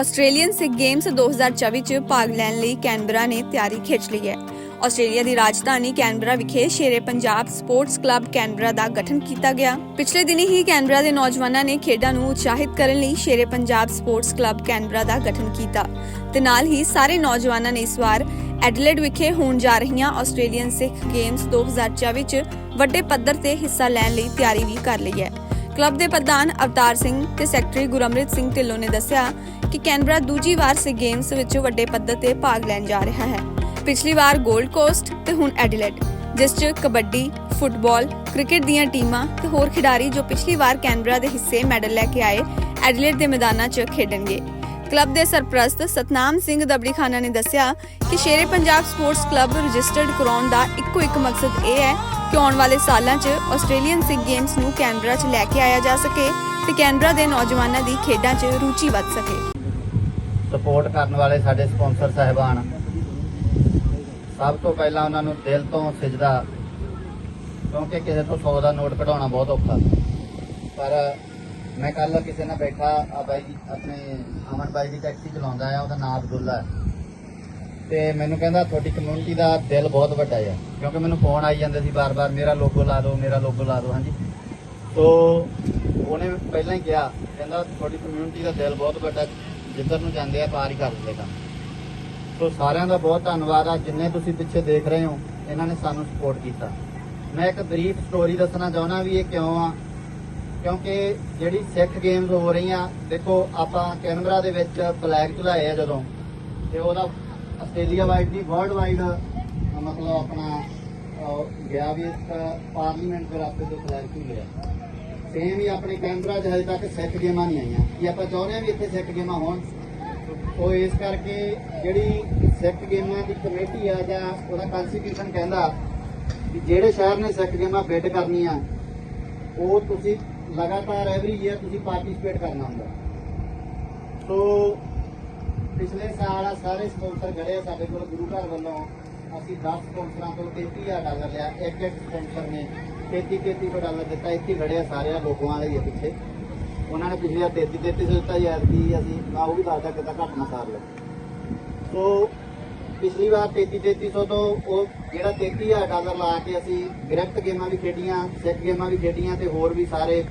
Australian Sikh games 2024 ਚ ਭਾਗ ਲੈਣ ਲਈ ਕੈਨਬਰਾ ਨੇ ਤਿਆਰੀ ਖਿੱਚ ਲਈ ਹੈ। ਆਸਟ੍ਰੇਲੀਆ ਦੀ ਰਾਜਧਾਨੀ ਕੈਨਬਰਾ ਵਿਖੇ Shere Punjab sports club Canberra ਦਾ ਗਠਨ ਕੀਤਾ ਗਿਆ। ਪਿਛਲੇ ਦਿਨੀ ਹੀ ਕੈਨਬਰਾ ਦੇ ਨੌਜਵਾਨਾਂ ਨੇ ਖੇਡਾਂ ਨੂੰ ਉਤਸ਼ਾਹਿਤ ਕਰਨ ਲਈ Shere Punjab sports club Canberra ਦਾ ਗਠਨ ਕੀਤਾ। ਤੇ ਨਾਲ ਹੀ ਸਾਰੇ ਨੌਜਵਾਨਾਂ ਨੇ ਇਸ ਵਾਰ ਐਡਲੇਡ ਵਿਖੇ ਹੋਣ ਜਾ ਰਹੀਆਂ ਆਸਟ੍ਰੇਲੀਅਨ ਸਿੱਖ ਗੇਮਸ 2024 ਚ ਵੱਡੇ ਪੱਧਰ ਤੇ ਹਿੱਸਾ ਲੈਣ ਲਈ ਤਿਆਰੀ ਵੀ ਕਰ ਲਈ ਹੈ। ਕਲੱਬ ਦੇ ਪ੍ਰਧਾਨ ਅਵਤਾਰ ਸਿੰਘ ਤੇ ਸੈਕਟਰੀ ਗੁਰਮ੍ਰਿਤ ਸਿੰਘ ਢਿੱਲੋਂ ਨੇ ਦੱਸਿਆ ਕਿ ਕੈਨਬਰਾ ਦੂਜੀ ਵਾਰ ਸੇ ਗੇਮਸ ਵਿੱਚ ਵੱਡੇ ਪੱਧਰ ਤੇ ਭਾਗ ਲੈਣ ਜਾ ਰਿਹਾ ਹੈ। ਪਿਛਲੀ ਵਾਰ 골ਡ ਕੋਸਟ ਤੇ ਹੁਣ ਐਡੀਲੇਡ ਜਿਸ 'ਚ ਕਬੱਡੀ, ਫੁੱਟਬਾਲ, ਕ੍ਰਿਕਟ ਦੀਆਂ ਟੀਮਾਂ ਤੇ ਹੋਰ ਖਿਡਾਰੀ ਜੋ ਪਿਛਲੀ ਵਾਰ ਕੈਨਬਰਾ ਦੇ ਹਿੱਸੇ ਮੈਡਲ ਲੈ ਕੇ ਆਏ ਐਡੀਲੇਡ ਦੇ ਮੈਦਾਨਾਂ 'ਚ ਖੇਡਣਗੇ। ਕਲੱਬ ਦੇ ਸਰਪ੍ਰਸਤ ਸਤਨਾਮ ਸਿੰਘ ਦਬੜੀਖਾਨਾ ਨੇ ਦੱਸਿਆ ਕਿ Shere Punjab sports club registered ਕਰਾਉਣ ਦਾ ਇੱਕੋ ਇੱਕ ਮਕਸਦ ਇਹ ਹੈ ਕਿ ਆਉਣ ਵਾਲੇ ਸਾਲਾਂ 'ਚ ਆਸਟ੍ਰੇਲੀਅਨ ਸਿੱਖ ਗੇਮਸ ਨੂੰ ਕੈਨਬਰਾ 'ਚ ਲੈ ਕੇ ਆਇਆ ਜਾ ਸਕੇ ਤੇ ਕੈਨਬਰਾ ਦੇ ਨੌਜਵਾਨਾਂ ਦੀ ਖੇਡਾਂ 'ਚ ਰੁਚੀ ਵੱਧ ਸਕੇ। ਸਪੋਰਟ ਕਰਨ ਵਾਲੇ ਸਾਡੇ ਸਪਾਂਸਰ ਸਹਿਬਾਨ, ਸਭ ਤੋਂ ਪਹਿਲਾਂ ਉਹਨਾਂ ਨੂੰ ਦਿਲ ਤੋਂ ਸਜਦਾ, ਕਿਉਂਕਿ ਕਿਸੇ ਤੋਂ 100 ਦਾ ਨੋਟ ਕਢਾਉਣਾ ਬਹੁਤ ਔਖਾ। ਪਰ ਮੈਂ ਕੱਲ ਕਿਸੇ ਨਾਲ ਬੈਠਾ, ਆ ਬਾਈ ਆਪਣੇ ਅਮਨ ਬਾਈ ਦੀ ਟੈਕਸੀ ਚਲਾਉਂਦਾ ਆ, ਉਹਦਾ ਨਾਮ ਅਬਦੁੱਲਾ। ਹੈ ਤੇ ਮੈਨੂੰ ਕਹਿੰਦਾ ਤੁਹਾਡੀ ਕਮਿਊਨਿਟੀ ਦਾ ਦਿਲ ਬਹੁਤ ਵੱਡਾ ਆ। ਕਿਉਂਕਿ ਮੈਨੂੰ ਫੋਨ ਆਈ ਜਾਂਦੇ ਸੀ ਬਾਰ-ਬਾਰ, ਮੇਰਾ ਲੋਗੋ ਲਾ ਦਿਓ, ਮੇਰਾ ਲੋਗੋ ਲਾ ਦਿਓ, ਹਾਂਜੀ। ਤੋ ਉਹਨੇ ਪਹਿਲਾਂ ਹੀ ਕਿਹਾ, ਕਹਿੰਦਾ ਤੁਹਾਡੀ ਕਮਿਊਨਿਟੀ ਦਾ ਦਿਲ ਬਹੁਤ ਵੱਡਾ, ਜਿੱਧਰ ਨੂੰ ਜਾਂਦੇ ਆ, ਪਾਰ ਹੀ ਕਰ ਦਿੰਦੇ ਕੰਮ। ਸੋ ਸਾਰਿਆਂ ਦਾ ਬਹੁਤ ਧੰਨਵਾਦ ਆ, ਜਿੰਨੇ ਤੁਸੀਂ ਪਿੱਛੇ ਦੇਖ ਰਹੇ ਹੋ, ਇਹਨਾਂ ਨੇ ਸਾਨੂੰ ਸਪੋਰਟ ਕੀਤਾ। ਮੈਂ ਇੱਕ ਬਰੀਫ ਸਟੋਰੀ ਦੱਸਣਾ ਚਾਹੁੰਦਾ ਵੀ ਇਹ ਕਿਉਂ ਆ, ਕਿਉਂਕਿ ਜਿਹੜੀ ਸਿੱਖ ਗੇਮਸ ਹੋ ਰਹੀਆਂ, ਦੇਖੋ ਆਪਾਂ ਕੈਨਬਰਾ ਦੇ ਵਿੱਚ ਫਲੈਗ ਝੁਲਾਏ ਆ ਜਦੋਂ, ਤੇ ਉਹਦਾ ਆਸਟ੍ਰੇਲੀਆ ਵਾਈਡ ਦੀ ਵਰਲਡ ਵਾਈਡ ਮਤਲਬ ਆਪਣਾ ਗਿਆ ਵੀ ਇੱਕ ਪਾਰਲੀਮੈਂਟ ਦੇ ਰਾਸਤੇ ਤੇ ਫਲੈਗ ਝੁਲਿਆ ਸੇਮ ਹੀ ਆਪਣੇ ਕੈਨਬਰਾ 'ਚ ਹਜੇ ਤੱਕ ਸਿੱਖ ਗੇਮਾਂ ਨਹੀਂ ਆਈਆਂ। ਕਿ ਆਪਾਂ ਚਾਹੁੰਦੇ ਹਾਂ ਵੀ ਇੱਥੇ ਸਿੱਖ ਗੇਮਾਂ ਹੋਣ? ਉਹ ਇਸ ਕਰਕੇ ਜਿਹੜੀ ਸਿੱਖ ਗੇਮਾਂ ਦੀ ਕਮੇਟੀ ਆ ਜਾਂ ਉਹਦਾ ਕਨਸਟੀਟਿਊਸ਼ਨ ਕਹਿੰਦਾ ਕਿ ਜਿਹੜੇ ਸ਼ਹਿਰ ਨੇ ਸਿੱਖ ਗੇਮਾਂ ਬਿੱਡ ਕਰਨੀਆਂ, ਉਹ ਤੁਸੀਂ ਲਗਾਤਾਰ ਐਵਰੀ ਈਅਰ ਤੁਸੀਂ ਪਾਰਟਿਸਿਪੇਟ ਕਰਨਾ ਹੁੰਦਾ। ਸੋ ਪਿਛਲੇ ਸਾਲ ਆ ਸਾਰੇ ਸਪਾਂਸਰ ਖੜੇ ਆ ਸਾਡੇ ਕੋਲ, ਗੁਰੂ ਘਰ ਵੱਲੋਂ। ਅਸੀਂ 10 ਸਪਾਂਸਰਾਂ ਤੋਂ 33000 ਡਾਲਰ ਲਿਆ, ਇੱਕ ਇੱਕ ਸਪਾਂਸਰ ਨੇ। 33 33 ਡਾਲਰ ਦਿੱਤਾ, ਇੱਥੇ ਖੜੇ ਆ ਸਾਰੇ ਲੋਕਾਂ ਵਾਲੇ ਹੀ ਆ ਪਿੱਛੇ। ਉਹਨਾਂ ਨੇ ਪਿਛਲੇ 33 33 ਦਿੱਤਾ ਯਾਰ ਕੀ ਅਸੀਂ ਆ ਉਹ ਵੀ ਦੱਸਦਾ ਕਿਤਾ ਘੱਟ ਨਾ ਸਾਰ ਲਓ ਸੋ ਪਿਛਲੀ ਵਾਰ 33 3300 ਤੋਂ ਉਹ ਜਿਹੜਾ 33000 ਡਾਲਰ ਲਾ ਕੇ ਅਸੀਂ ਗ੍ਰਿਫਟ ਗੇਮਾਂ ਵੀ ਖੇਡੀਆਂ, ਸਿੱਖ ਗੇਮਾਂ ਵੀ ਖੇਡੀਆਂ ਤੇ ਹੋਰ ਵੀ ਸਾਰੇ